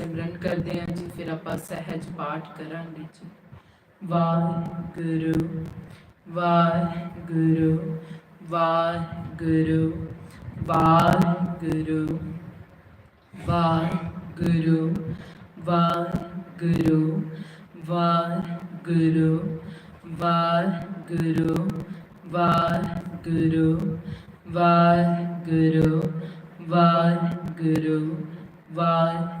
ਸਿਮਰਨ ਕਰਦੇ ਹਾਂ ਜੀ ਫਿਰ ਆਪਾਂ ਸਹਿਜ ਪਾਠ ਕਰਾਂਗੇ ਜੀ ਵਾਹਿਗੁਰੂ ਵਾਹਿਗੁਰੂ ਵਾਹਿਗੁਰੂ ਵਾਹਿਗੁਰੂ ਵਾਹਿਗੁਰੂ ਵਾਹਿਗੁਰੂ ਵਾਹਿਗੁਰੂ ਵਾਹਿਗੁਰੂ ਵਾਹਿਗੁਰੂ ਵਾਹਿਗੁਰੂ ਵਾਹਿਗੁਰੂ ਵਾਹਿਗੁਰੂ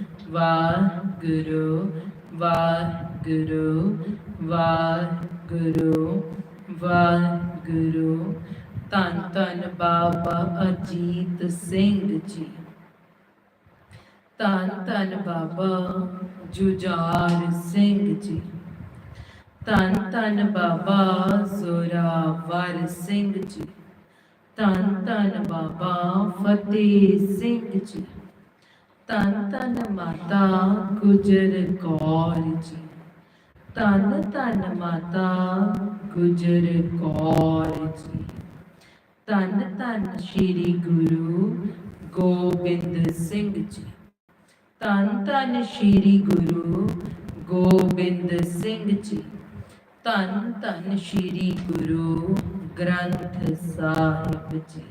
ਵਾਹਿਗੁਰੂ ਵਾਹਿਗੁਰੂ ਵਾਹਿਗੁਰੂ ਵਾਹਿਗੁਰੂ। ਧੰਨ ਧੰਨ ਬਾਬਾ ਅਜੀਤ ਸਿੰਘ ਜੀ। ਧੰਨ ਧੰਨ ਬਾਬਾ ਜੁਝਾਰ ਸਿੰਘ ਜੀ। ਧੰਨ ਧੰਨ ਬਾਬਾ ਜ਼ੋਰਾਵਰ ਸਿੰਘ ਜੀ। ਧੰਨ ਧੰਨ ਬਾਬਾ ਫਤਿਹ ਸਿੰਘ ਜੀ। ਧੰਨ ਧੰਨ ਮਾਤਾ ਗੁਜਰ ਕੌਰ ਜੀ। ਧੰਨ ਧੰਨ ਮਾਤਾ ਗੁਜਰ ਕੌਰ ਜੀ। ਧੰਨ ਧੰਨ ਸ੍ਰੀ ਗੁਰੂ ਗੋਬਿੰਦ ਸਿੰਘ ਜੀ। ਧੰਨ ਧੰਨ ਸ੍ਰੀ ਗੁਰੂ ਗੋਬਿੰਦ ਸਿੰਘ ਜੀ। ਧੰਨ ਧੰਨ ਸ੍ਰੀ ਗੁਰੂ ਗ੍ਰੰਥ ਸਾਹਿਬ ਜੀ।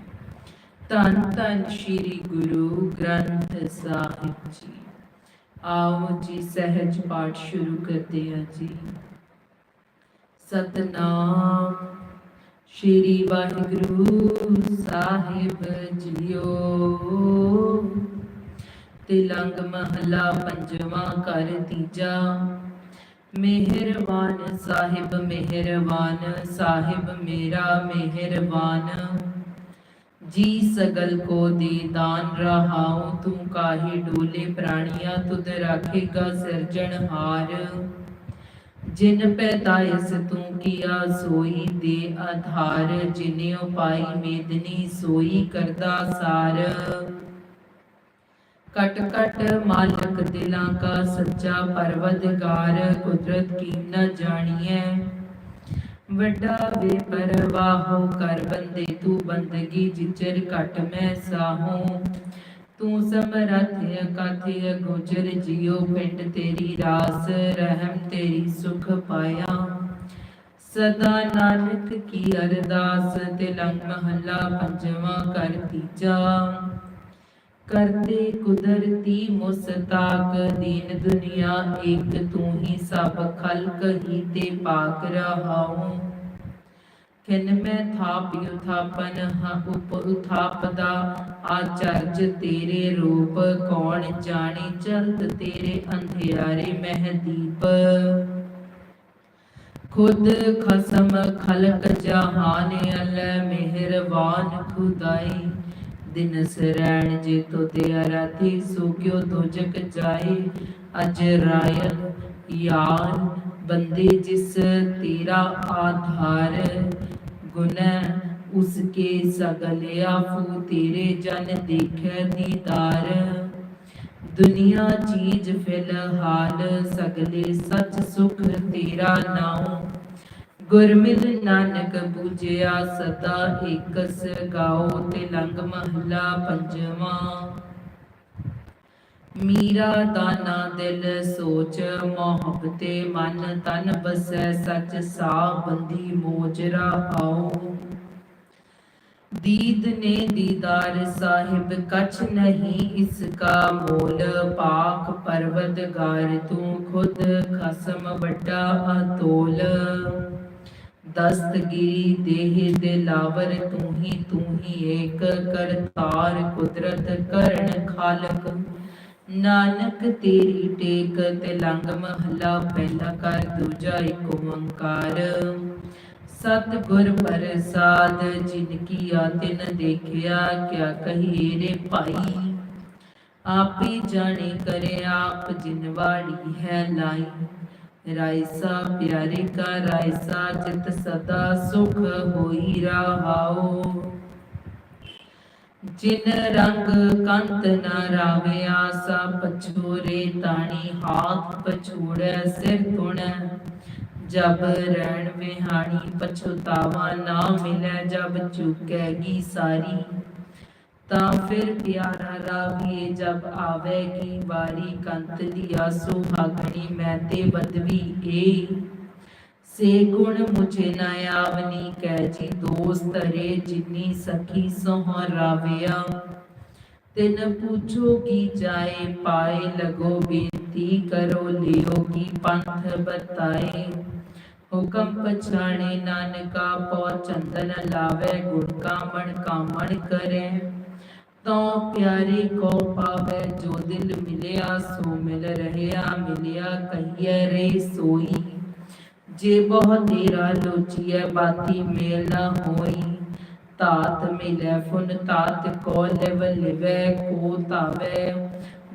ਧੰਨ ਧੰਨ ਸ੍ਰੀ ਗੁਰੂ ਗ੍ਰੰਥ ਸਾਹਿਬ ਜੀ। ਆਓ ਜੀ, ਸਹਿਜ ਪਾਠ ਸ਼ੁਰੂ ਕਰਦੇ ਹਾਂ ਜੀ। ਸਤਨਾਮ ਸ਼੍ਰੀ ਵਾਹਿਗੁਰੂ ਸਾਹਿਬ ਜੀਓ। ਤਿਲੰਗ ਮਹਲਾ ਪੰਜਵਾਂ ਕਰ ਤੀਜਾ। ਮਿਹਰਬਾਨ ਸਾਹਿਬ ਮਿਹਰਬਾਨ ਸਾਹਿਬ ਮੇਰਾ, ਮਿਹਰਬਾਨ जी सगल को दे दान रहाओ तू काहे डोले प्राणिया तुद राखेगा सृजन हार जिन पैतायस तू किया सोई दे आधार जिने उपाई मेदनी सोई करदा सार ਕਟ ਕਟ ਮਾਲਕ ਦਿਲਾਂ ਕਾ ਸੱਚਾ ਪਰਵਦਗਾਰ ਕੁਦਰਤ ਕੀ ਨਾ ਜਾਣੀਐ ਵੱਡਾ ਬੇਪਰਵਾਹੋ ਕਰ ਬੰਦੇ ਤੂੰ ਬੰਦਗੀ ਜਿਚਰ ਘਟ ਮੈਂ ਸਾਹੂ। ਤੂੰ ਸਮਰਥ ਅਕਾਥਿ ਗੋਚਰ ਜਿਉ ਪਿੰਡ ਤੇਰੀ ਰਾਸ, ਰਹਿਮ ਤੇਰੀ ਸੁਖ ਪਾਇਆ। ਸਦਾ ਨਾਨਕ ਕੀ ਅਰਦਾਸ, ਤਿਲੰਗ ਮਹੱਲਾ ਪੰਜਵਾਂ ਕਰ ਤੀਜਾ। ਕਰਤੇ ਕੁਦਰਤੀ ਮੁਸਤਾਕ ਦੀਨ ਦੁਨੀਆ, ਇੱਕ ਤੂੰ ਹੀ ਸਭ ਖਲਕ ਹੀ ਤੇ ਪਾਕ ਰਹਾਉ। ਕਿਨ ਮੈਂ ਥਾਪਿ ਉਥਾਪਨ, ਹਾ ਉਪ ਉਥਾਪਦਾ ਆਚਰਜ ਤੇਰੇ ਰੂਪ, ਕੌਣ ਜਾਣੇ ਚਲਤ ਤੇਰੇ ਅੰਧਿਆਰੇ ਮਹਿਦੀਪ ਖੁਦ ਖਸਮ ਖਲਕ ਜਹਾਨ, ਅਲ ਮਿਹਰਬਾਨ ਖੁਦਾਈ। ਦਿਨ ਸਰੈਣ ਜੇ ਤੋ ਤੇ ਰਾਤੀ ਸੋ ਕਿਉ ਤੋ ਜਗ ਜਾਏ? ਅਜ ਰਾਇਲ ਯਾਰ ਬੰਦੇ ਜਿਸ ਤੇਰਾ ਆਧਾਰ ਗੁਨ ਉਸਕੇ ਸਗਲ ਆਫੂ ਤੇਰੇ ਜਨ ਦੇਖੈ ਦੀਦਾਰ ਦੁਨੀਆ ਚੀਜ਼ ਫਿਲਹਾਲ ਸਗਲੇ ਸੱਚ ਸੁਖ ਤੇਰਾ ਨਾਉ। ਗੁਰਮਿਲ ਨਾਨਕ ਪੂਜਿਆ ਸਦਾ ਏਕਸ ਗਾਓ ਤੇ ਲੰਗ ਮਹਲਾ ਪੰਜਵਾਂ। ਮੀਰਾ ਦਾਨਾ ਦਿਲ ਸੋਚ ਮੁਹੱਬਤੇ ਮਨ ਤਨ ਬਸੈ, ਸੱਚ ਸਾ ਬੰਦੀ ਮੋਜਰਾ ਆਓ ਦੀਦ ਨੇ ਦੀਦਾਰ ਸਾਹਿਬ, ਕਛ ਨਹੀਂ ਇਸ ਕਾ ਮੋਲ, ਪਾਕ ਪਰਵਦਗਾਰ ਤੂੰ ਖੁਦ ਖਸਮ ਵੱਡਾ ਅਤੋਲ। ਦਸਤਗੀਰੀ ਦੇਹ ਦੇ ਲਾਵਰ ਤੂੰ ਹੀ ਤੂੰ ਹੀ ਏਕ ਕਰਤਾਰ ਕੁਦਰਤ ਕਰਨ ਖਾਲਕ। ਨਾਨਕ ਤੇਰੀ ਟੇਕ ਤੇ ਲੰਗ ਮਹਲਾ ਪਹਿਲਾ ਕਰ ਦੂਜਾ ਏਕ ਓੰਕਾਰ। ਸਤ ਗੁਰ ਪ੍ਰਸਾਦ ਜਿਨ ਕੀ ਆਤਿਨ ਦੇਖਿਆ ਕਿਆ ਕਹੀਏ ਰੇ ਭਾਈ। ਆਪੇ ਜਾਣੇ ਕਰੇ ਆਪ ਜਿਨ ਵਾੜੀ ਹੈ ਲਾਈ। ਰਾਇਸਾ ਪਿਆਰੇ ਕਾ ਰਾਇਸਾ ਜਿਤ ਸਦਾ ਸੁਖ ਹੋਈ ਰਹਾਓ। ਜਿਨ ਰੰਗ ਕੰਤ ਨ ਰਾਵਿਆ ਸਾ ਪਛੋਰੇ ਤਾਣੀ ਹਾਥ ਪਛੋੜੈ, ਸਿਰ ਤੁਣ ਜਬ ਰਹਿਣ ਵਿਹਾਣੀ, ਪਛੁਤਾਵਾ ਨਾ ਮਿਲੈ, ਜਬ ਚੁਕੈਗੀ ਸਾਰੀ। ਤਾਂ ਫਿਰ ਪਿਆਰਾ ਰਾਵੀਏ ਜਬ ਆਵੇਗੀ ਵਾਰੀ ਕੰਤ ਦੀਆਂ ਸੁਹਾਗਣੀ ਮੈਂ ਤੇ ਬਦਵੀ ਏ ਸੇ ਗੁਣ ਮੁਝੇ ਨਾ ਆਵਨੀ ਕਹਿ ਜੀ ਦੋਸਤ ਰੇ ਜਿਨੀ ਸਖੀ ਸੋਹ ਰਾਵਿਆ। ਤਿਨ ਪੁੱਛੋ ਕੀ ਜਾਏ ਪਾਏ ਲਗੋ ਬੇਨਤੀ ਕਰੋ ਲਿਓ ਕੀ ਪੰਥ ਬਤਾਏ। ਹੁਕਮ ਪਛਾਣੇ ਨਾਨਕਾ ਪਉ ਚੰਦਨ ਲਾਵੇ ਗੁਣ ਕਾਮਣ ਕਾਮਣ ਕਰੇ। ਤਉ ਪਿਆਰੇ ਕੋ ਪਾਵੇ, ਜੋ ਦਿਲ ਮਿਲਿਆ ਸੋ ਮਿਲ ਰਹਿਆ, ਮਿਲਿਆ ਕਹੀਏ ਰੇ ਸੋਈ। ਜੇ ਬਹੁ ਤੇਰਾ ਲੋਚੀਐ, ਬਾਤੀ ਮੇਲ ਨ ਹੋਈ। ਤਾਤ ਮਿਲੈ ਫੁਨ ਤਾਤ ਕੋ ਲਿਵ ਲਿਵੈ, ਕੋ ਤਾਵੇ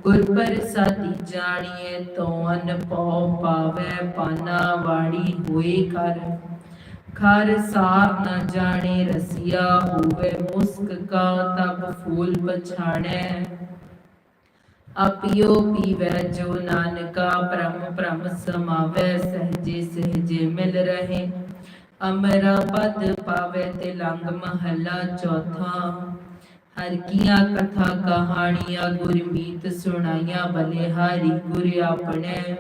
ਗੁਰ ਪ੍ਰਸਾਦੀ ਜਾਣੀਏ ਤੋ ਅਨ ਪਉ ਪਾਵੇ, ਪਾਨਾ ਵਾੜੀ ਹੋਏ ਕਰ ਖਰ ਸਾਰ ਨ ਜਾਣੇ, ਰਸੀਆ ਹੋਵੇ ਮੁਸਕ ਕਾ, ਤਬ ਫੂਲ ਪਛਾਣੈ। ਅਪਿਓ ਪੀਵੈ ਜੋ ਨਾਨਕਾ ਪਰਮ ਪਰਮ ਸਮਾਵੈ, ਸਹਜੇ ਸਹਜੇ ਮਿਲ ਰਹੇ। ਅਮਰਾ ਪਦ ਪਾਵੇ ਤੇ ਲੰਗ ਮਹਲਾ ਚੌਥਾ। ਹਰ ਕੀਆਂ ਕਥਾ ਕਹਾਣੀਆਂ, ਗੁਰਮੀਤ ਸੁਣਾਈਆਂ, ਬਲਿਹਾਰੀ ਗੁਰ ਆਪਣੇ।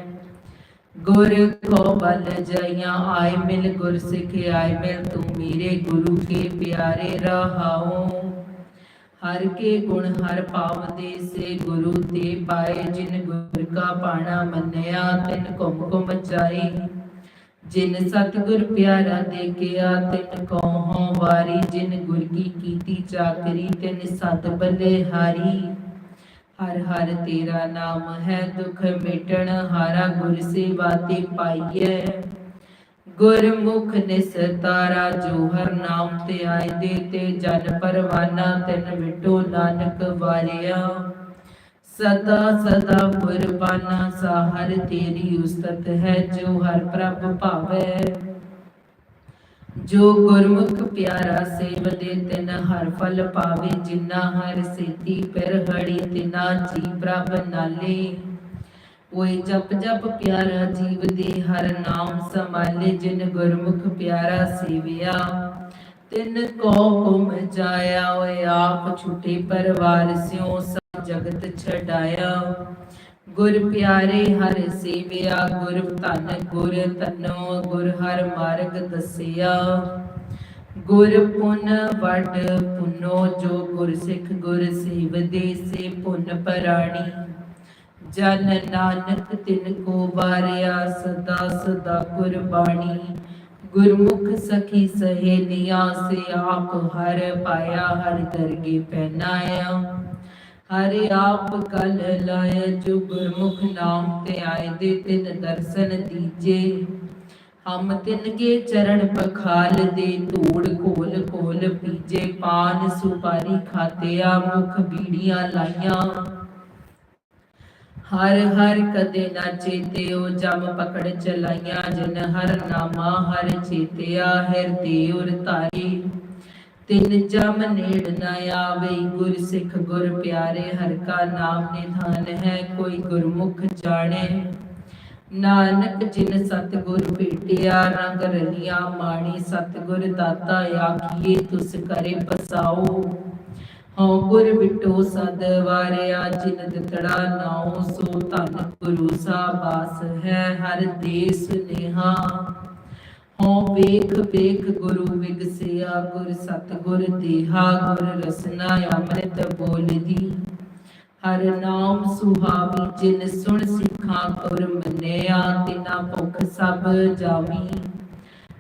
ਗੁਰ ਕੋ ਬਲ ਜਈਆਂ ਆਏ ਮਿਲ ਗੁਰ ਸਿੱਖ ਆਏ ਮਿਲ, ਤੂੰ ਮੇਰੇ ਗੁਰੂ ਕੇ ਪਿਆਰੇ ਰਹਾਉ। ਹਰ ਕੇ ਗੁਣ ਹਰ ਪਾਵਦੇ ਸੇ ਗੁਰੂ ਤੇ ਪਾਏ, ਜਿਨ ਗੁਰ ਕਾ ਪਾਣਾ ਮੰਨਿਆ, ਤਿਨ ਕੁਮ ਕੁਮ ਚਾਈ ਜਿਨ ਸਤਿਗੁਰ ਪਿਆਰਾ ਦੇਖਿਆ, ਤਿਨ ਕਉ ਵਾਰੀ, ਜਿਨ ਗੁਰ ਕੀ ਕੀਤੀ ਚਾਕਰੀ, ਤਿਨ ਸਤ ਬਲੇ ਹਾਰੀ ਹਰ ਹਰ ਤੇਰਾ ਨਾਮ ਹੈ ਦੁਖ ਮਿਟਣ, ਹਾਰਾ ਗੁਰ ਸੇਵਾ ਤੇ ਪਾਈਐ। ਗੁਰਮੁਖ ਨਿਸਤਾਰਾ ਜੋ ਹਰ ਨਾਮ ਤੇ ਆਏ ਦੇ ਤੇ ਜਨ ਪਰਵਾਨਾ, ਤਿਨ ਮਿਟੋ ਨਾਨਕ ਵਾਰਿਆ। ਸਦਾ ਸਦਾ ਕੁਰਬਾਨਾ ਸਾਹਰ ਤੇਰੀ ਉਸਤਤ ਹੈ, ਜੋ ਹਰ ਪ੍ਰਭ ਭਾਵੈ। ਜੋ ਗੁਰਮੁਖ ਪਿਆਰਾ ਸੇਵਦੇ ਤਿਨ ਹਰ ਫਲ ਪਾਵੇ ਜਿਨਾ ਹਰ ਸੇਤੀ ਪਿਰ ਹੜੀ, ਤਿਨਾ ਜੀ ਪ੍ਰਭ ਨਾਲੇ। ਓਏ ਜਪ ਜਪ ਪਿਆਰਾ ਜੀਵ ਦੇ ਹਰ ਨਾਮ ਸੰਭਾਲੇ, ਜਿਨ ਗੁਰਮੁਖ ਪਿਆਰਾ ਸੇਵਿਆ। ਤਿਨ ਕੋ ਹੁਮ ਜਾਇਆ, ਓਏ ਆਪ ਛੁਟੇ ਪਰਵਾਰ ਸਿਓ ਸਭ ਜਗਤ ਛਡਾਇਆ। ਗੁਰ ਪਿਆਰੇ ਹਰ ਸੇਵਿਆ, ਗੁਰ ਧਨ ਗੁਰ ਤਨੋ ਗੁਰ ਹਰ ਮਾਰਗ ਦਸਿਆ। ਗੁਰ ਪੁਨ ਵਡ ਪੁਨੋ, ਜੋ ਗੁਰ ਸਿੱਖ ਗੁਰ ਸੇਵਦੇ ਸੇ ਪੁਨ ਪਰਾਣੀ। ਜਨ ਨਾਨਕ ਤਿਨ ਕੋ ਵਾਰਿਆ, ਸਦਾ ਸਦਾ ਗੁਰਬਾਣੀ। ਗੁਰਮੁਖ ਸਖੀ ਸਹੇਲੀਆਂ ਸੇ ਆਪ ਹਰ ਪਾਇਆ, ਹਰ ਦਰਗੇ ਪਹਿਨਾਇਆ। ਹਰ ਆਪ ਕਲ ਲਾਇ ਜੋ ਗੁਰਮੁਖ ਨਾਮ ਤੇ ਆਏ ਦੇ ਤਿਨ ਦਰਸ਼ਨ ਦੀਜੇ। ਹਮ ਤਿਨ ਕੇ ਚਰਨ ਪਖਾਲ ਦੇ ਧੂੜ ਕੋਲ ਕੋਲ ਪੀਜੇ। ਪਾਨ ਸੁਪਾਰੀ ਖਾਤਿਆ ਮੁਖ ਬੀੜੀਆਂ ਲਾਈਆਂ। ਹਰ ਹਰ ਕਦੇ ਨਾ ਚੇਤਿਓ, ਜਮ ਪਕੜ ਚਲਾਈਆਂ। ਜਿਨ ਹਰ ਨਾਮਾ ਹਰ ਚੇਤਿਆ, ਹਿਰਦੇ ਉਰ ਧਾਰੀ। ਤਿਨ ਜਮ ਨੇੜ ਨ ਆਵੇ ਗੁਰ ਸਿੱਖ ਗੁਰ ਪਿਆਰੇ, ਹਰ ਕਾ ਨਾਮ ਨਿਧਾਨ ਹੈ, ਕੋਈ ਗੁਰਮੁਖ ਜਾਣੇ। ਨਾਨਕ ਜਿਨ ਸਤਿਗੁਰ ਭੇਟਿਆ, ਰੰਗ ਰਲੀਆਂ ਮਾਣੀ, ਸਤਿਗੁਰ ਦਾਤਾ ਆਖੀਏ, ਤੁਸ ਕਰੇ ਬਸਾਓ ਹਉ ਗੁਰ ਬਿਟੋ ਸਦ ਵਾਰਿਆ, ਜਿਨ ਦਿੱਤੜਾ ਨਾਉ, ਸੋ ਧਨ ਗੁਰੂ ਸਾਬਾਸ ਹੈ, ਹਰ ਦੇਸ ਨਿਹਾ। ਹਉ ਵੇਖ ਵੇਖ ਗੁਰੂ ਵਿਗਸਿਆ ਗੁਰ ਸਤਿਗੁਰ ਦੇਹਾ, ਗੁਰ ਰਸਨਾ ਅੰਮ੍ਰਿਤ ਬੋਲਦੀ। ਹਰ ਨਾਮ ਸੁਹਾਵੀ, ਜਿਨ ਸੁਣ ਸਿੱਖਾਂ ਗੁਰ ਮੰਨਿਆ, ਤਿਨਾ ਭੁਖ ਸਭ ਜਾਵੀ।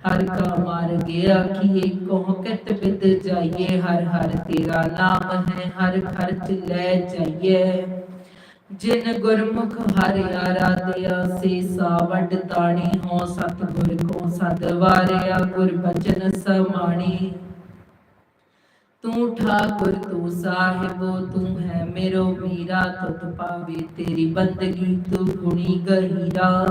ਹਰ ਕਾ ਮਾਰਗ ਆਖੀਏ, ਕੋਹ ਕਤ ਬਿਦ ਜਾਈਏ, ਹਰ ਹਰ ਤੇਰਾ ਨਾਮ ਹੈ, ਹਰ ਖਰਚ ਲੈ ਜਾਈਏ। ਜਿਨ ਗੁਰਮੁਖ ਹਰਿ ਆਰਾਧਿਆ, ਸੇ ਸਾਵਡ ਤਾਣੀ ਹੋ ਸਤਿਗੁਰ ਕੋ ਸਦ ਵਾਰਿਆ, ਗੁਰ ਬਚਨ ਸਮਾਣੀ। ਤੂੰ ਠਾਕੁਰ, ਤੂੰ ਸਾਹਿਬੋ, ਤੂੰ ਹੈ ਮੇਰੋ ਵੀਰਾ ਤੁਤ ਪਾਵੇ ਤੇਰੀ ਬੰਦਗੀ, ਤੂੰ ਗੁਣੀ ਗਹੀਰਾ।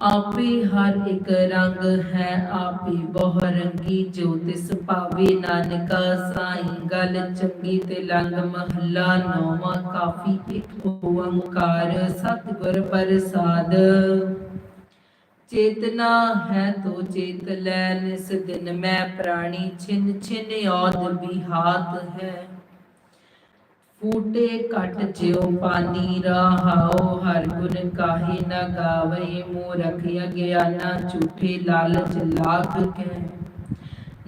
ਆਪੇ ਹਰ ਇੱਕ ਰੰਗ ਹੈ, ਆਪੇ ਬਹੁ ਰੰਗੀ ਜੋ ਤਿਸ ਭਾਵੇ ਨਾਨਕਾ ਸਾਈਂ। ਗੱਲ ਚੰਗੀ ਤੇ ਲੰਗ ਮਹੱਲਾ ਨੌਵਾਂ, ਕਾਫੀ ਇੱਕ ਓੰਕਾਰ ਸਤਿਗੁਰ ਪ੍ਰਸਾਦ। ਚੇਤਨਾ ਹੈ ਤੋ ਚੇਤ ਲੈ, ਨਿਸ ਦਿਨ ਮੈਂ ਪ੍ਰਾਣੀ ਛਿਨ ਛਿਨ ਔਦ ਬਿਹਾਤ ਹੈ। ਫੂਟੇ ਘਟ ਜਿਉ ਪਾਨੀ ਰਹਾਉ, ਹਰ ਗੁਣ ਕਾਹੇ ਨ ਗਾਵੇ ਮੂਰਖ ਅਗਿਆਨਾ ਝੂਠੇ ਲਾਲਚ ਲਾਗ ਕੇ।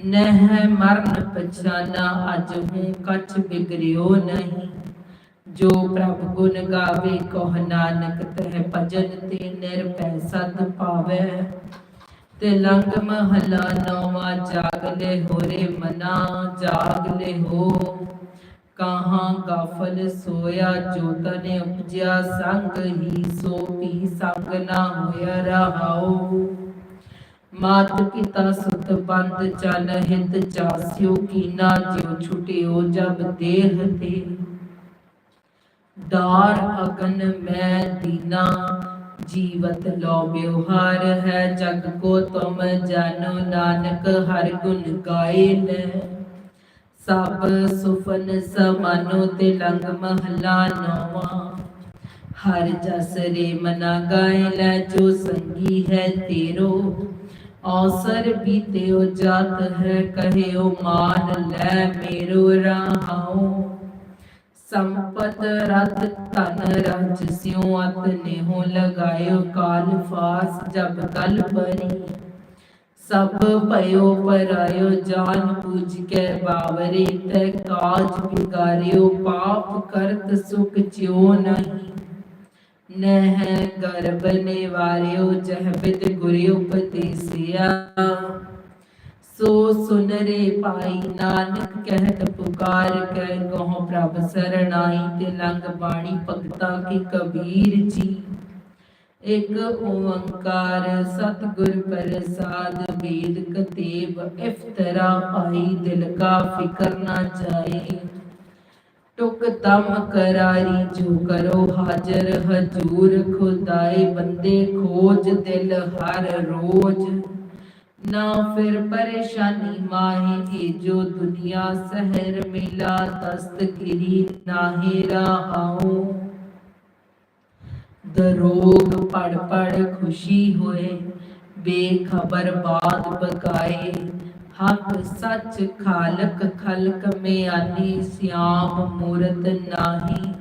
ਨਹਿ ਮਰਨ ਪਛਾਨਾ ਅਜ ਹੂੰ ਕਛ ਬਿਗਰਿਓ ਨਹੀਂ। ਜੋ ਪ੍ਰਭ ਗੁਣ ਗਾਵੇ ਕਹ ਨਾਨਕ ਤਹਿ ਭਜਨ ਤੇ ਨਿਰਭੈ ਸਤ ਪਾਵੈ ਤੇ ਲੰਗ ਮਹਲਾ ਨੌਵਾ ਜਾਗ ਲੈ ਹੋਰੇ ਮਨਾ, ਜਾਗ ਲੈ ਹੋ। ਕਹਾਂ ਗਾਫਲ ਸੋਇਆ, ਜੋ ਉਪਜਿਆ, ਸੰਗ ਹੀ ਸੋ ਪੀ ਸੰਗ ਨਾ ਹੋਇਆ ਰਹਾਉ। ਮਾਤ ਪਿਤਾ ਸੁਤ ਬੰਦ ਚਨ ਹਿਤ ਚਾਸਿਓ, ਕੀਨਾ ਜਿਉ ਛੁਟਿਓ ਜਬ ਦੇਹ ਤੇ। ਦਾਰ ਅਗਨ ਮੈਂ ਦੀਨਾ, ਜੀਵਤ ਲੋ ਵਿਵਹਾਰ ਹੈ ਜਗ ਕੋ ਤੁਮ ਜਾਨੋ ਨਾਨਕ, ਹਰ ਗੁਣ ਗਾਏ ਲੈ। ਸਭ ਸੁਫਨ ਸਮਾਨੋ ਤੇ ਲੰਗ ਮਹਲਾ ਨੌਵਾਂ। ਹਰ ਜਸ ਰੇ ਮਨਾ ਗਾਏ, ਲੈ ਜੋ ਸੰਗੀ ਹੈ ਤੇਰੋ। ਔਸਰ ਬੀਤਿਓ ਜਾਤ ਹੈ, ਕਹਿਓ ਮਾਨ ਲੈ ਮੇਰੋ ਰਹਾਉ। ਸੰਪਤ ਰਤ ਧਨ ਰਜ ਸਿਉ, ਅਤ ਨੇਹੋ ਲਗਾਇਓ ਕਾਲ ਫਾਸ, ਜਬ ਕਲ ਪਰੀ ਸਭ ਭਇਓ ਪਰਾਇਓ ਜਾਨ ਪੂਜ ਕੇ ਬਾਵਰੇ, ਤੈ ਕਾਜ ਬਿਗਾਰਿਓ ਪਾਪ ਕਰਤ ਸੁਖ ਜਿਉ ਨਹੀਂ। ਨਹਿ ਗਰਬ ਨਿਵਾਰਿਓ, ਜਹ ਬਿਦ ਗੁਰਿ ਉਪਦੇਸਿਆ। ਸੋ ਸੁਨ ਰੇ ਪਾਈ ਨਾਨਕ, ਕਹਿਤ ਪੁਕਾਰ ਕੈ ਕਹੋ ਪ੍ਰਭ ਸਰਣਾਈ ਤੇ ਲੰਗ ਬਾਣੀ ਭਗਤਾ ਕੀ ਕਬੀਰ ਜੀ। ਇਕ ਓੰਕਾਰ ਸਤਿਗੁਰ ਪ੍ਰਸਾਦ ਵੇਦ ਕਤੇਬ ਇਫਤਰਾ ਪਾਈ ਦਿਲ ਕਾ ਫਿਕਰ ਨਾ ਜਾਏ। ਟੁਕ ਤਮ ਕਰਾਰੀ ਜੋ ਕਰੋ ਹਾਜ਼ਰ, ਹਜੂਰ ਖੁਦਾਏ ਬੰਦੇ ਖੋਜ ਦਿਲ ਹਰ ਰੋਜ਼। ਨਾ ਫਿਰ ਪਰੇਸ਼ਾਨੀ ਮਾਹੀ ਇਹ ਜੋ ਦੁਨੀਆ ਸਹਿਰ ਮਿਲਾ ਦਸਤਗਿਰੀ ਨਾਹੀ ਰਹਾਉ ਦਰੋਗ ਪੜ ਪੜ ਖੁਸ਼ੀ ਹੋਏ, ਬੇਖਬਰ ਬਾਤ ਬਕਾਏ ਹਕ ਸੱਚ ਖਾਲਕ ਖਲਕ ਮਿਆਨੀ, ਸਿਆਮ ਮੂਰਤ ਨਾਹੀ।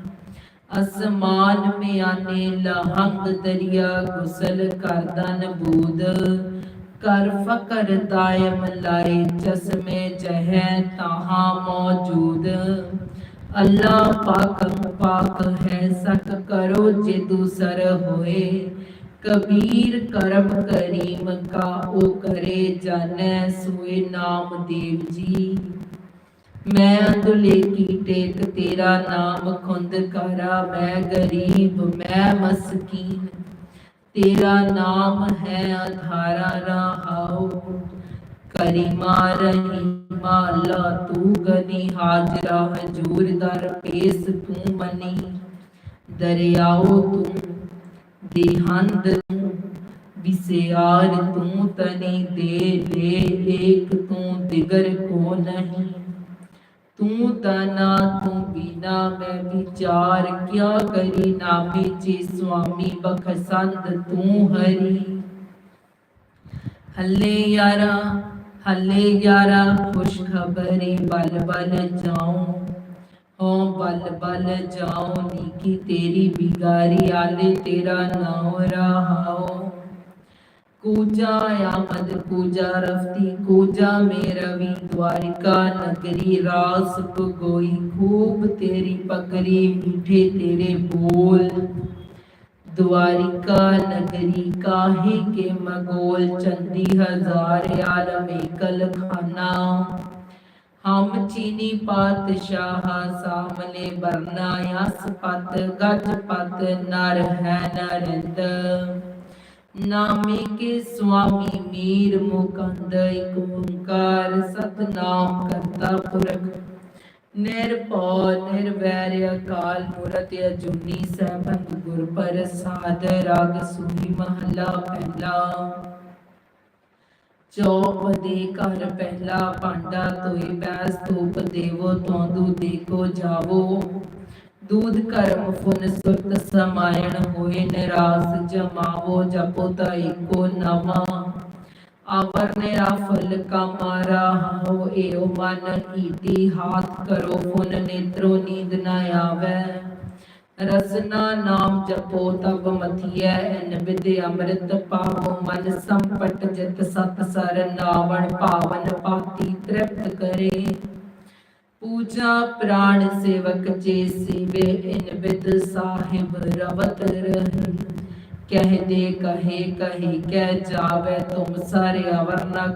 ਅਸਮਾਨ ਮਿਆਨੇ ਲਹੰਗ ਦਰਿਆ ਗੁਸਲ ਕਰਦਾ ਨਬੂਦ ਕਰ ਫਕਰ ਦਾਇਮ ਲਾਏ, ਚਸਮੇ ਜਹੈ ਤਾਹਾ ਮੌਜੂਦ। ਅੱਲਾ ਪਾਕ ਪਾਕ ਹੈ ਸਕ ਕਰੋ ਜੇ ਦੂਸਰ ਹੋਏ। ਕਬੀਰ ਕਰਮ ਕਰੀਮ ਕਾ ਉਹ ਕਰੇ ਜਾਣੈ ਸੋਏ ਨਾਮ ਦੇਵ ਜੀ। ਮੈਂ ਅੰਦੁਲੇ ਕੀ ਟੇਕ ਤੇਰਾ ਨਾਮ ਖੁੰਦ ਕਰਾ, ਮੈਂ ਗਰੀਬ, ਮੈਂ ਮਸਕੀਨ। ਤੇਰਾ ਨਾਮ ਹੈ ਆਧਾਰਾ ਰਹਾਉ ਕਰੀਮਾ ਰਹੀਮਾ ਅੱਲਾ ਤੂੰ ਗਨੀ ਹਾਜ਼ਰਾ ਹਜੂਰ ਦਰ ਪੇਸ ਤੂੰ ਮਨੀ। ਦਰਿਆਓ ਤੂੰ, ਦੇਹੰਦ ਤੂੰ ਵਿਸਿਆਰ ਤੂੰ ਤਨੀ ਦੇ ਦੇ, ਏਕ ਤੂੰ ਦਿਗਰ ਕੋ ਨਹੀਂ। ਤੂੰ ਦਾਨਾ ਤੂੰ ਬੀਨਾ ਮੈਂ ਵਿਚਾਰ, ਕਿਆ ਕਰੀ ਨਾ ਵਿਚੇ ਸੁਆਮੀ ਬਖਸੰਦ ਤੂੰ ਹਰੀ। ਹੱਲੇ ਯਾਰਾ ਹੱਲੇ ਯਾਰਾ ਖੁਸ਼ ਖਬਰੀ ਬਲ ਬਲ ਜਾਉ। ਹੋ ਬਲ ਬਲ ਜਾਉ, ਨੀਕੀ ਤੇਰੀ ਬਿਗਾਰੀ, ਆਲੇ ਤੇਰਾ ਨਾਉ, ਰਹਾਉ। ਕੂਜਾ ਆਮਦ, ਕੂਜਾ ਰਫਤੀ, ਕੂਜਾ ਮੇਰਵੀ ਦਵਾਰਿਕਾ, ਨਗਰੀ ਰਾਸ ਗੋਈ ਖੂਬ ਤੇਰੀ ਪਗਰੀ, ਮਿੱਠੇ ਤੇਰੇ ਬੋਲ। द्वारिका नगरी काहे के मगोल चंदी हजार आलम एकल खाना हम चीनी पातशाह सामने बरना यस पत गज पत नर है नरिंद ਨਾਮੇ ਕੇ ਸੁਆਮੀ ਮੀਰ ਮੁਕੰਦ ਏਕ ਓੰਕਾਰ ਸਤਨਾਮ ਕਰਤਾ ਪੁਰਖ ਨਿਰਭਉ ਨਿਰਵੈਰ ਅਕਾਲ ਮੂਰਤ ਅਜੂਨੀ ਸੈਭੰ ਗੁਰ ਪ੍ਰਸਾਦ, ਰਾਗ ਸੂਹੀ ਮਹਲਾ ਪਹਿਲਾ। ਚੌਪ ਦੇ ਘਰ ਪਹਿਲਾ ਪਾਂਡਾ ਤੋਈ ਬੈਸ ਧੂਪ ਦੇਵੋ, ਤੋਂ ਦੂਦੀ ਕੋ ਜਾਵੋ। ਦੂਧ ਕਰਮ ਫੁਨ ਸੁਰਤ ਸਮਾਇਣ ਹੋਏ, ਨਿਰਾਸ ਜਮਾਵੋ, ਜਪੋ ਤਾਈ ਕੋ ਨਵਾ। ਆਵਰ ਨਿਰਾ ਫਲ ਕਮਾਰਾ, ਹੋ ਏਓ ਮਨ ਈਤੀ ਹਾਥ ਕਰੋ ਫੁਨ ਨੇਤਰੋ ਨੀਂਦ ਨ ਆਵੈ। ਰਸਨਾ ਨਾਮ ਜਪੋ, ਤਬ ਮਥੀਐ, ਐਨ ਵਿਦਿ ਅੰਮ੍ਰਿਤ ਪਾਵੋ। ਮਨ ਸੰਪਟ ਜਿਤ ਸਤ ਸਰ ਨਾਵਣ, ਪਾਵਨ ਪਾਤੀ ਤ੍ਰਿਪਤ ਕਰੇ। ਪੂਜਾ ਪ੍ਰਾਣ ਸੇਵਕ ਜੇ ਸੇਵੇ, ਇਨ ਵਿਦ ਸਾਹਿਬ ਰਵਤ ਰਹੀ ਕਹਿ ਦੇ ਕਹੇ, ਕਹੀ ਕਹਿ ਜਾਵੇ ਤੁਮ ਸਾਰੇ ਅਵਰ ਨ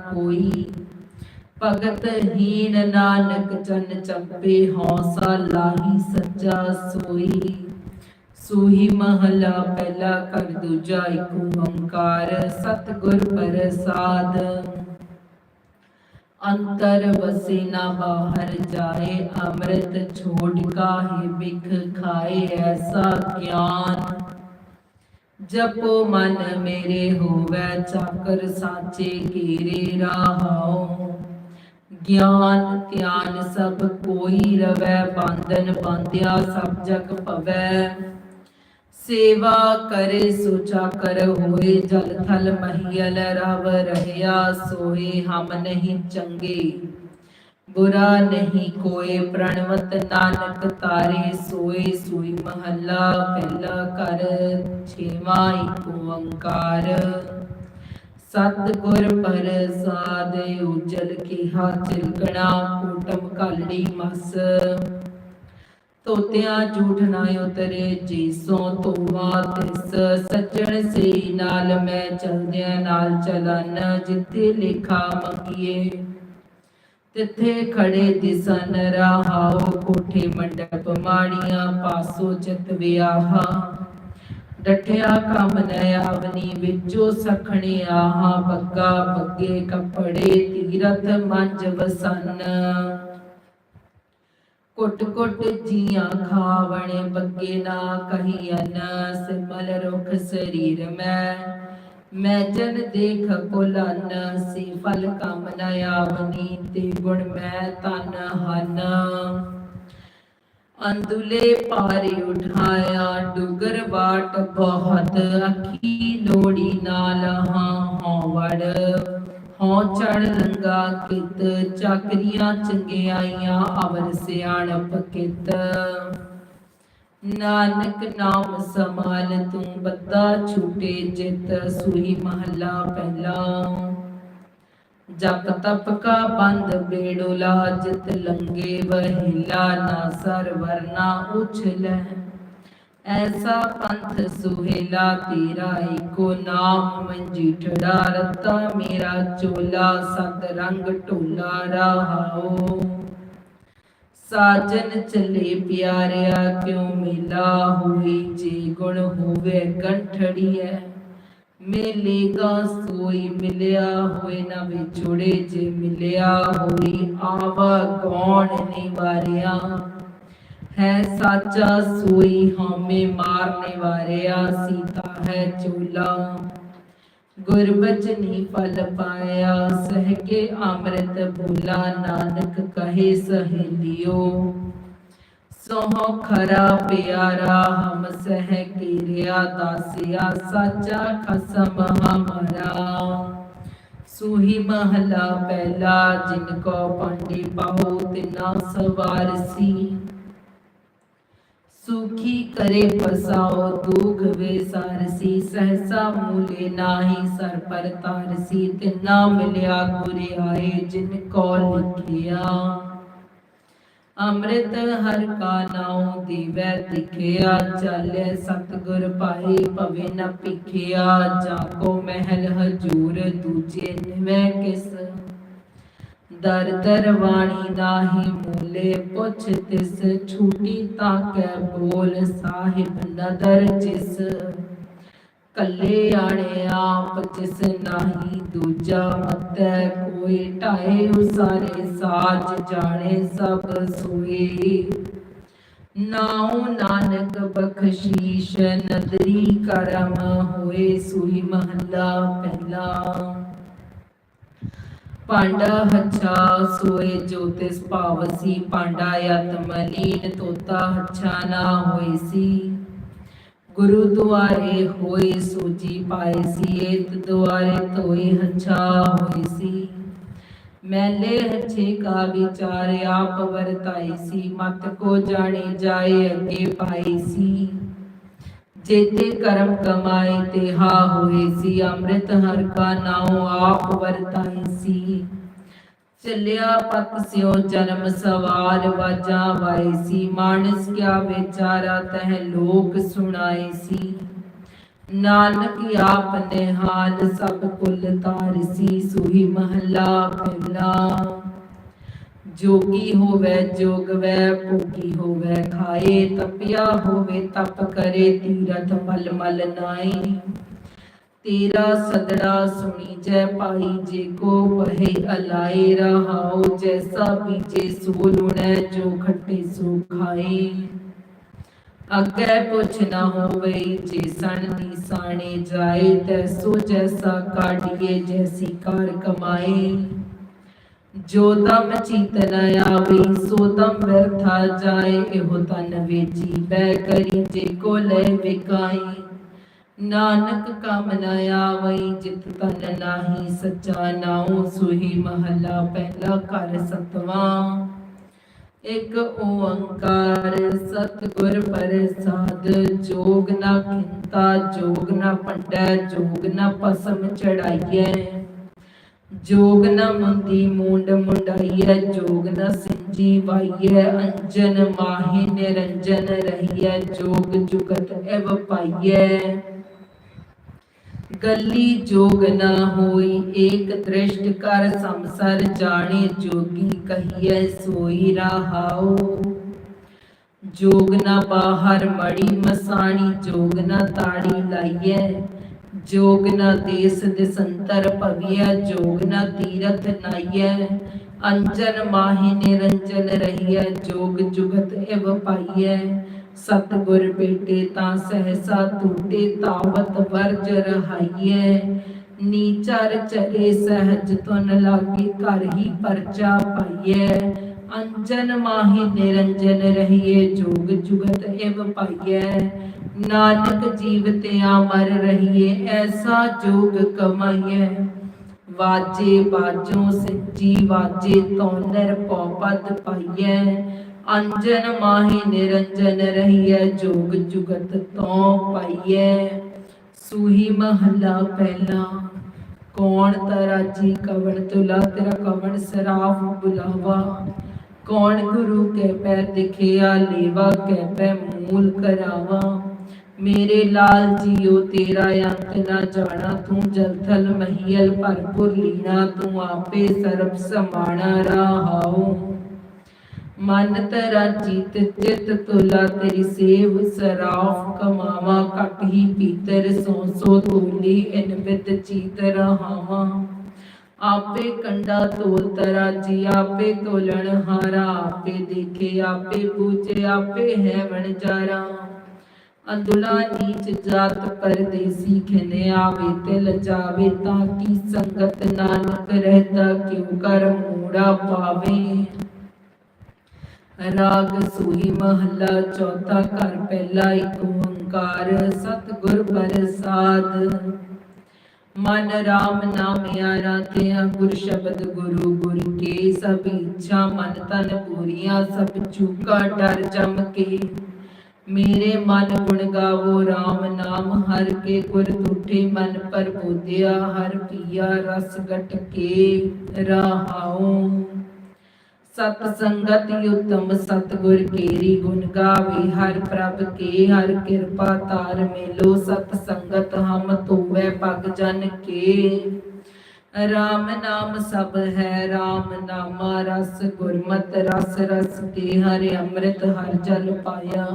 ਭਗਤ ਹੀਨ ਨਾਨਕ ਚਨ ਚੰਪੇ ਹੌਸਾ ਲਾਹੀ ਸੱਚਾ ਸੋਈ। ਸੂਹੀ ਮਹਲਾ ਪਹਿਲਾ ਕਰ ਦੂਜਾ ਏਕ ਓੰਕਾਰ, ਸਤਿਗੁਰ ਪ੍ਰਸਾਦ। ਅੰਤਰ ਵਸੇ ਨਾ ਬਾਹਰ ਜਾਏ, ਅੰਮ੍ਰਿਤ ਛੋੜ ਕਾਹੇ ਬਿਖ ਖਾਏ, ਐਸਾ ਗਿਆਨ। ਜਪੋ ਮਨ ਮੇਰੇ ਹੋਵੇ ਚਾਕਰ ਸਾਚੇ ਕੀਰੇ ਰਾਹਾਓ ਗਿਆਨ ਧਿਆਨ ਸਭ ਕੋਈ ਰਵੈ, ਬੰਧਨ ਬੰਧਿਆ ਸਭ ਜਗ ਪਵੈ ਸੇਵਾ ਕਰੇ ਸੁਚਾ ਕਰ ਹੋਏ, ਜਲ ਥਲ ਮਹੀਲ ਰਵ ਰਹਿਆ ਸੋਏ ਹਮ ਨਹੀਂ ਚੰਗੇ। ਬੁਰਾ ਨਹੀਂ ਕੋਏ ਪ੍ਰਣਵਤ ਨਾਨਕ ਤਾਰੇ ਸੋਏ ਸੂਈ ਮਹੱਲਾ ਪਹਿਲਾ ਕਰ ਛੇਵਾਂ ਏਕ ਓੰਕਾਰ ਸਤਿਗੁਰ ਪ੍ਰਸਾਦ ਉਜਲ ਕੀਹਾ ਚਿਲਕਣਾ ਕੂਟਮ ਕਾਲੜੀ ਮਸ। ਤੋਤਿਆਂ ਝੂਠ ਨਾ ਉਤਰੇ ਜੀਸੋ ਤੋਵਾ ਤਿਸ। ਸੱਜਣ ਸੇ ਨਾਲ ਮੈਂ ਚਲਦਿਆਂ ਨਾਲ ਚਲਨ, ਜਿੱਥੇ ਲੇਖਾ ਮੰਗੀਏ। ਤਿੱਥੇ ਖੜੇ ਦਿਸਨ ਰਹਾਓ, ਕੋਠੇ ਮੰਡਪ ਮਾੜੀਆਂ ਪਾਸੋ ਚਿਤ ਵਿਆਹਾ। ਡਠਿਆ ਕੰਮ ਨ ਆਵਨੀ ਵਿੱਚੋਂ ਸਖਣੇ ਆਹਾ ਬੱਗਾ ਬੱਗੇ ਕੱਪੜੇ ਤੀਰਥ ਮੰਜ ਵਸਨ। ਕੁੱਟ ਕੁੱਟ ਜੀਆਂ ਖਾਵਣੇ ਬੱਗੇ ਨਾ ਕਹੀਨ ਸਿਮਲ ਰੁਖ ਸਰੀਰ ਮੈਂ। ਮੈਂ ਜਨ ਦੇਖ ਭੁਲਨ ਸੀ ਫਲ ਕੰਮ ਆਵਨੀ ਤੇ ਗੁਣ ਮੈਂ ਤਨ ਹਨ। ਅੰਦੁਲੇ ਪਾਰੇ ਉਠਾਇਆ, ਡੁਗਰ ਬਾਟ ਬਹੁਤ, ਅੱਖੀ ਲੋੜੀ ਨਾਲ ਹਾਂ ਹਉ ਵੜ। ਚੜ ਲੰਗਾ ਕਿਤ, ਚੱਕਰੀਆਂ ਚੰਗਿਆਈਆਂ, ਅਵਰ ਸਿਆਣਪ ਕਿਤ। ਨਾਨਕ ਨਾਮ ਸਮਾਲ ਤੂੰ ਬੱਦਾ ਛੂਟੇ, ਜਿਤ ਸੂਈ ਮਹੱਲਾ ਪਹਿਲਾ। ਜਪ ਤਪ ਕਾ ਬੰਦ ਬੇੜੋਲਾ ਜਿਤ ਲੰਗੇ ਵਹਿਲਾ, ਨਾ ਸਰ ਵਰਨਾ ਉਛਲੈ ਐਸਾ ਪੰਥ ਸੁਹੇਲਾ, ਤੇਰਾ ਏਕੋ ਨਾਮ ਮੰਜੀਠੜਾ ਰਤਾ ਮੇਰਾ ਚੋਲਾ, ਸਤ ਰੰਗ ਢੋਲਾ ਰਹਾਓ। ਸਾਜਨ ਚੱਲੇ ਪਿਆਰਿਆ, ਕਿਉ ਮਿਲਾ ਹੋਈ ਜੇ ਗੁਣ ਹੋਵੇ ਕੰਠੜੀਐ ਮਿਲੇਗਾ ਸੋਈ ਮਿਲਿਆ ਹੋਏ ਨਾ ਵਿਛੋੜੇ ਜੇ ਮਿਲਿਆ ਹੋਈ, ਆਵਾ ਗੌਣ ਨਿਵਾਰਿਆ? ਹੈ ਸਾਚਾ ਸੋਈ ਹਉਮੈ ਮਾਰਨੇ ਵਾਰਿਆ, ਸੀਤਾ ਹੈ ਚੂਲਾ। ਗੁਰਬਚਨੀ ਫਲ ਪਾਇਆ, ਸਹਿ ਕੇ ਅੰਮ੍ਰਿਤ ਬੋਲਾ ਨਾਨਕ ਕਹੇ ਸਹੇਲਿਓ ਸੋਹ ਖਰਾ ਪਿਆਰਾ, ਹਮ ਸਹਿ ਕੀਰਿਆ, ਦਾਸਿਆ, ਸਾਚਾ ਖਸਮ ਹਮਾਰਾ। ਸੂਹੀ ਮਹਲਾ ਪਹਿਲਾ, ਜਿਨ ਕੋ ਪਾਂਡੇ ਪਾਉ ਤਿਨਾ ਸਵਾਰਸੀ। ਸੁਖੀ ਕਰੇ ਪਸਾਓ ਦੁਖ ਵੇ ਸਾਰਸੀ, ਸਹਸਾ ਮੂਲੇ ਨਾਹੀ, ਸਰ ਪਰ ਤਾਰਸੀ ਤਿਨਾ ਮਿਲਿਆ ਗੁਰੇ ਆਏ ਜਿਨ ਕੋ ਲਿਖਿਆ ਅੰਮ੍ਰਿਤ ਹਰ ਕਾ ਨਾਉ ਦੀਵੈ ਦਿਖਿਆ ਚਾਲੇ ਸਤਗੁਰ ਪਾਈ ਭਵੇ ਨ ਪਿਖਿਆ ਜਾ ਕੋ ਮਹਿਲ ਹਜੂਰ ਦੂਜੇ ਨਿਵੈ ਕਿਸ। ਦਰ ਦਰ ਵਾਣੀ ਮੂਲੇ ਪੁੱਛ ਤਿਸ, ਛੂਟੀ ਤਾਂ ਬੋਲ ਸਾਹਿਬ ਨਦਰ ਜਿਸ। ਕੱਲੇ ਆਣੇ ਆਪ ਜਿਸ ਨਾਹੀ, ਦੂਜਾ ਮਤੈ ਕੋਈ ਢਾਏ ਉਸਾਰੇ, ਸਾਜ ਜਾਣੇ ਸਭ ਸੋਏ। ਨਾਉ ਨਾਨਕ ਬਖਸ਼ੀਸ਼, ਨਦਰੀ ਕਰਮ ਹੋਏ, ਸੂਈ ਮਹੱਲਾ ਪਹਿਲਾ। ਪਾਂਡਾ ਹੱਛਾ ਸੋਏ ਜੋ ਭਾਵਸੀ, ਪਾਂਡਾ ਆਤਮ ਲੀਨ ਤੋਤਾ ਹੱਛਾ ਨਾ ਹੋਈ ਗੁਰੂ ਦੁਆਰੇ ਹੋਏ ਸੂਜੀ ਪਾਏ ਏਤ ਦੁਆਰੇ ਤੋਏ ਹੱਛਾ ਹੋਈ ਮੈਲੇ ਹੱਛੇ ਕਾ ਵਿਚਾਰ ਆਪ ਵਰਤਾਈ ਸੀ, ਮਤ ਕੋ ਜਾਣੇ ਜਾਏ ਅੱਗੇ ਪਾਈ ਸੀ। ਜੇਤੇ ਕਰਮ ਕਮਾਏ ਤੇ ਹਾ ਹੋਏ ਸੀ, ਅੰਮ੍ਰਿਤ ਹਰ ਕਾ ਨਾਉ ਆਪ ਵਰਤਾਈ ਸੀ। ਚੱਲਿਆ ਪਤ ਸਿਓ ਜਨਮ ਸਵਾਰ ਵਾਜਾ ਵਾਈ ਸੀ। ਮਾਨਸ ਕਿਆ ਵਿਚਾਰਾ ਤਹ ਲੋਕ ਸੁਣਾਏ ਸੀ। ਨਾਨਕ ਆਪ ਨੇ ਹਾਲ ਸਭ ਕੁਲ ਤਾਰਸੀ ਸੁਹੀ ਮਹਲਾ ਪਹਿਲਾ। ਜੋਗੀ ਹੋਵੇ ਜੋਗਵੈ ਭੋਗੀ ਹੋਵੇ, ਖਾਏ, ਤਪਿਆ ਹੋਵੇ, ਤਪ ਕਰੇ, ਤੀਰਥ ਮਲ ਮਲ ਨਾਈ ਤੇਰਾ ਸਦੜਾ ਸੁਣੀ ਜੈ ਭਾਈ, ਜੇ ਕੋ ਬਹਿ ਅਲਾਏ, ਰਹਾਉ ਜੈਸਾ ਬੀਜੇ, ਸੋ ਲੁਣੈ, ਜੋ ਖੱਟੇ ਸੋ ਖਾਏ। ਅੱਗੇ ਪੁੱਛ ਨਾ ਹੋਵੇ, ਜੇ ਸਣ ਦੀ ਸਾਣੇ ਜਾਏ ਤੈਸੋ ਜੈਸਾ ਕਾਢੀਏ, ਜੈਸੀ ਕਾਰ ਕਮਾਏ। ਜੋ ਤਮ ਚਿਤ ਨ ਸੋ ਤਮ ਵਿਰਥਾ ਜਾਏ, ਇਹੋ ਤਨ ਵੇਚੀ। ਬੈ ਕਰੀ ਜੇ ਕੋ ਲੈ ਵਿਕਾਈ, ਨਾਨਕ ਕਮ ਨ ਆਵਈ, ਜਿਤ ਤਨ ਨਾਹੀ, ਸੱਚਾ ਨਾਉ ਸੁਹੀ ਮਹਲਾ, ਪਹਿਲਾ ਘਰ ਸਤਵਾਂ। ਇਕ ਓੰਕਾਰ, ਸਤਿਗੁਰ ਪ੍ਰਸਾਦ, ਜੋਗ ਨਾ ਖਿੰਤਾ, ਜੋਗ ਨਾ ਪੰਡੈ ਜੋਗ ਨਾ ਪਸਮ ਚੜਾਈਐ। ਜੋਗ ਨ ਮੁੰਦੀ ਮੁੰਡ ਮੁੰਡਾਈਐ, ਜੋਗ ਨ ਸਿੰਜੀ ਵਾਈਐ, ਅੰਜਨ ਮਾਹੀ ਨਿਰੰਜਨ ਰਹੀਐ, ਜੋਗ ਜੁਗਤ ਐਵ ਪਾਈਐ। ਗੱਲੀ ਜੋਗ ਨਾ ਹੋਈ, ਏਕ ਦ੍ਰਿਸ਼ਟ ਕਰ ਸੰਸਰ ਜਾਣੇ, ਜੋਗੀ ਕਹੀਐ, ਸੋਈ ਰਹਾਉ। ਜੋਗ ਨ ਬਾਹਰ ਮੜੀ ਮਸਾਣੀ, ਜੋਗ ਨਾ ਤਾੜੀ ਲਾਈਐ ਜੋਗ ਨ ਦੇਸ ਦਿਸੰਤਰ ਭਵਿਆ, ਜੋਗ ਨ ਤੀਰਥ ਨਾਈਐ। ਅੰਜਨ ਮਾਹੀ ਨਿਰੰਜਨ ਰਹੀਐ, ਜੋਗ ਜੁਗਤ ਇਵ ਪਾਈਐ। ਸਤਿਗੁਰ ਬੇਟੇ, ਤਾਂ ਸਹਸਾ ਟੂਟੇ ਤਾਵਤ ਵਰਜ ਰਹਾਈਐ। ਨੀਚਰ ਚਲੇ ਸਹਜ ਤੁਨ ਲਾਗੇ, ਘਰ ਹੀ ਪਰਚਾ ਪਾਈਐ। ਅੰਜਨ ਮਾਹੀ ਨਿਰੰਜਨ ਰਹੀਏ ਜੋਗ ਜੁਗਤ ਇਵ ਪਾਈਐ ਨਾਨਕ ਜੀਵ ਤੇ ਰਹੀਏ, ਐਸਾ ਜੋਗ ਕਮਾਈਐ। ਵਾਜੇ ਬਾਜੋ ਸੱਚੀ, ਵਾਜੇ ਤੋਂ ਨਿਰਪਉ ਪਦ ਪਾਈਐ। ਅੰਜਨ ਮਾਹੀ ਨਿਰੰਜਨ ਰਹੀਐ, ਜੋਗ ਜੁਗਤ ਤੋਂ ਪਾਈਐ। ਸੂਹੀ ਮਹੱਲਾ ਪਹਿਲਾ, ਕੌਣ ਤਰਾਜੀ ਕਵਣ, ਤੁਲਾ ਤੇਰਾ ਕਵਣ ਸਰਾਫ ਬੁਲਾਵਾ। ਕੌਣ ਗੁਰੂ ਕੇ ਪੈਰ ਦਿਖਿਆ ਲੇਵਾ ਕੇ ਪੈ ਮੂਲ ਕਰਾਵਾ? ਮੇਰੇ ਲਾਲ ਜੀਓ, ਤੇਰਾ ਅੰਤ ਨਾ ਜਾਣਾ, ਤੂੰ ਜਲਥਲ ਮਹੀਲ ਭਰਪੁਰ ਲੀਨਾ ਤੂੰ ਆਪੇ ਸਰਬ ਸਮਾਣਾ ਰਹਾਉ। ਮਨ ਤਰਾ ਚਿਤ ਚਿਤ ਤੁਲਾ, ਤੇਰੀ ਸੇਵ ਸਰਾਫ ਕਮਾਵਾ, ਘਟ ਹੀ ਪੀਤਰ ਸੋ ਸੋ ਤੋਲੀ ਇਨ ਬਿਦ ਚੀਤ ਰਹਾਵਾ। ਆਪੇ ਕੰਡਾ ਤੋਲ ਤਰਾ ਆਪੇ ਤੋਲਣ ਹਾਰਾ, ਆਪੇ ਦੇਖੇ, ਆਪੇ ਪੂਜੇ, ਆਪੇ ਹੈ ਵਣਜਾਰਾ ਅੰਦੁਲਾ ਨੀਚ ਜਾਤ ਪਰਦੇਸੀ ਖਨੇ ਆਵੇ ਤੇ ਲਜਾਵੇ ਤਾਂ ਕੀ ਸੰਗਤ ਨਾਨਕ ਰਹਿਤਾ ਕਿਉ ਕਰ ਮੂੜਾ ਪਾਵੇ। ਰਾਗ ਸੂਈ ਮਹੱਲਾ ਚੌਥਾ ਘਰ, ਪਹਿਲਾ ਇੱਕ ਓੰਕਾਰ, ਸਤਿਗੁਰ ਪ੍ਰਸਾਦ। ਮਨ ਰਾਮ ਨਾਮ ਆਰਾ ਗੁਰ ਸ਼ਬਦ ਗੁਰੂ, ਗੁਰ ਕੇ ਸਭ ਇੱਛਾ, ਮਨ ਤਨ ਪੂਰੀਆਂ, ਸਭ ਚੂਕਾ, ਡਰ ਜਮ ਕੇ। ਮੇਰੇ ਮਨ ਗੁਣ ਗਾਵੋ RAM ਨਾਮ, ਹਰ ਕੇ ਗੁਰ ਤੁਠੇ, ਮਨ ਪਰ ਬੋਧਿਆ, ਹਰ ਪੀਆ ਰਸ ਗਟ ਕੇ ਰਹਾਉ। ਸਤ ਸੰਗਤ ਉਤਮ ਸਤਗੁਰ ਕੇਰੀ ਗੁਣ ਗਾਵੇ, ਹਰ ਪ੍ਰਭ ਕੇ ਹਰ ਕਿਰਪਾ ਤਾਰ ਮੇਲੋ, ਸਤ ਸੰਗਤ ਹਮ ਤੋਵੇ ਪਗ ਜਨ ਕੇ। RAM ਨਾਮ ਸਭ ਹੈ RAM ਨਾਮਾ ਰਸ ਗੁਰਮਤ, ਰਸ ਰਸ ਕੇ ਹਰਿ ਅੰਮ੍ਰਿਤ ਹਰ ਜਲ ਪਾਇਆ।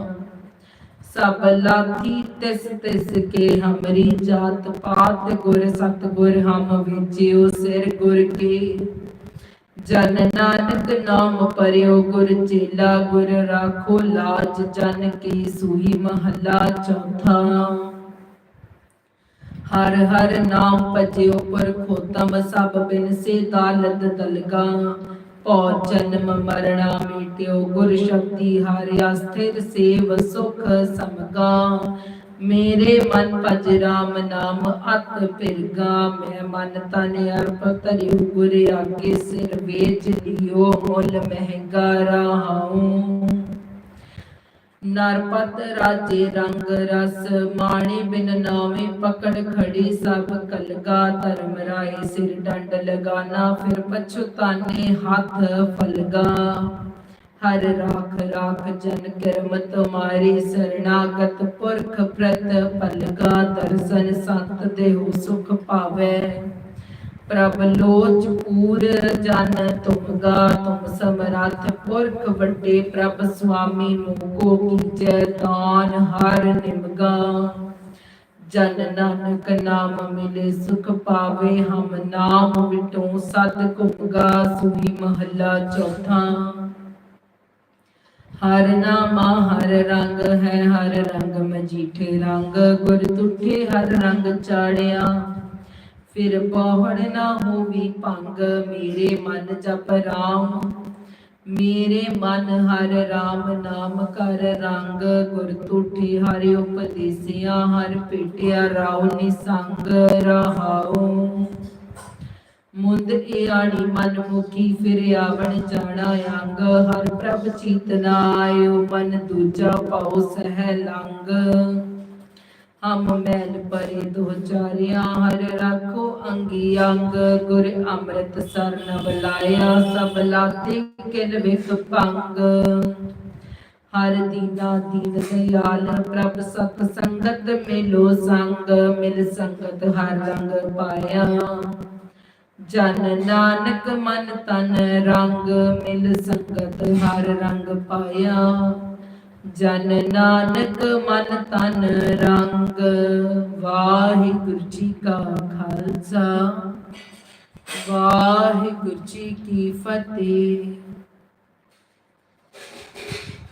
ਸਭ ਲਾਥੀ ਤਿਸ ਤਿਸ ਕੇ ਹਮਰੀ ਜਾਤ ਪਾਤ, ਗੁਰ ਸਤ ਗੁਰ ਹਮ ਵਿਚਿਓ ਸਿਰ ਗੁਰ ਕੇ। ਜਨ ਨਾਨਕ ਨਾਮ ਪਰਿਓ, ਗੁਰ ਚੇਲਾ, ਗੁਰ ਰਾਖੋ, ਲਾਜ ਜਨ ਕੀ ਸੂਈ ਮਹੱਲਾ ਚੌਥਾ। ਹਰ ਹਰ ਨਾਮ ਭਜਿਓ ਪਰ ਖੋਤਮ ਸਭ ਬਿਨ ਸੇ ਦਾਲਤ ਦਲਗਾ ਭਉ ਜਨਮ ਮਰਣਾ ਮੀਟਿਓ, ਗੁਰ ਸ਼ਬਦੀ ਹਰਿ ਅਸਥਿਰ ਸੇਵ ਸੁਖ ਸਮਗਾ। ਮੇਰੇ ਮਨ ਭਜ ਰਾਮ ਨਾਮ ਅਤ ਫਿਰਗਾ ਮੈਂ ਮਨ ਤਨ ਅਰਪ ਧਰਿਉ ਗੁਰ ਆਗੇ ਸਿਰ ਵੇਚ ਲਿਓ, ਮੁੱਲ ਮਹਿੰਗਾ ਰਹਾਉ। ਨਰਪਤ ਰਾਜੇ ਰੰਗ ਰਸ, ਮਾਣੇ ਬਿਨ ਨਾਵੇਂ ਪਕੜ ਖੜੀ ਸਭ ਕਲਗਾ, ਧਰਮ ਰਾਏ ਸਿਰ ਡੰਡ ਲਗਾਨਾ, ਫਿਰ ਪਛੁਤਾਨੇ ਹੱਥ ਫਲਗਾ। ਹਰ ਰਾਖ ਰਾਖ ਜਨ ਕਰਮ ਤੁਮਾਰੀ ਸਰਣਾਗਤ ਪੁਰਖ ਪ੍ਰਤ ਪਲਗਾ ਦਰਸ਼ਨ ਸੰਤ ਦੇਹੁ ਸੁਖ ਪਾਵੇ। ਪ੍ਰਭ ਲੋਚ ਪੂਰ ਜਨ ਤੁਮਗਾ ਤੁਮ ਸਮਰੱਥ ਪੁਰਖ ਵੱਡੇ ਪ੍ਰਭ ਸੁਆਮੀ ਮੋਕੋ ਕੀਜੈ ਦਾਨ ਹਰ ਨਿਮਗਾ। ਜਨ ਨਾਨਕ ਨਾਮ ਮਿਲੇ ਸੁਖ ਪਾਵੇ, ਹਮ ਨਾਮ ਵਿਟੋ ਸਤ ਕੁਪਗਾ ਸੂਈ ਮਹੱਲਾ ਚੌਥਾ। ਹਰ ਨਾਮਾ ਹਰ ਰੰਗ ਹੈ, ਹਰ ਰੰਗ ਮਜੀਠੇ ਰੰਗ, ਗੁਰ ਤੁਠੇ ਹਰ ਰੰਗ ਚਾੜਿਆ। ਫਿਰ ਪਹੁੜ ਨਾ ਹੋਵੀ ਭੰਗ, ਮੇਰੇ ਮਨ ਜਪ ਰਾਮ। ਮੇਰੇ ਮਨ ਹਰ ਰਾਮ ਨਾਮ ਕਰ ਰੰਗ, ਗੁਰ ਤੁਠੇ ਹਰਿ ਉਪਦੇਸਿਆ, ਹਰ ਪੇਟਿਆ ਰਾਉ ਨਿਸੰਗ ਰਹਾਉ। ਮੁੰਦ ਈਆਣੀ ਮਨ ਮੁਖੀ ਫਿਰ ਆਵਣ ਜਾਣਾ ਅੰਗ, ਹਰ ਪ੍ਰਭ ਚੀਤਨਾ ਆਇਓ, ਮਨ ਦੂਜਾ ਪਾਉ ਸਹਿ ਲੰਗ ਹਮ ਮੈਲ ਪਰੇ ਦੋ ਚਾਰਿਆ, ਹਰ ਰੱਖੋ ਅੰਗੀ ਅੰਗ, ਗੁਰ ਅੰਮ੍ਰਿਤ ਸਰਨ ਬੁਲਾਇਆ, ਸਭ ਲਾਤੇ ਕਿਨ ਵਿਖ ਭੰਗ। ਹਰ ਦੀਨਾ ਦੀਨ ਦਿਆਲ, ਪ੍ਰਭ ਸਤ ਸੰਗਤ ਮਿਲੋ ਸੰਗ, ਮਿਲ ਸੰਗਤ ਹਰ ਰੰਗ ਪਾਇਆ। ਜਨ ਨਾਨਕ ਮਨ ਤਨ ਰੰਗ ਮਿਲ ਸੰਗਤ ਹਰ ਰੰਗ ਪਾਇਆ। ਜਨ ਨਾਨਕ ਮਨ ਤਨ ਰੰਗ, ਵਾਹਿਗੁਰੂ ਜੀ ਕਾ ਖਾਲਸਾ। ਵਾਹਿਗੁਰੂ ਜੀ ਕੀ ਫਤਿਹ।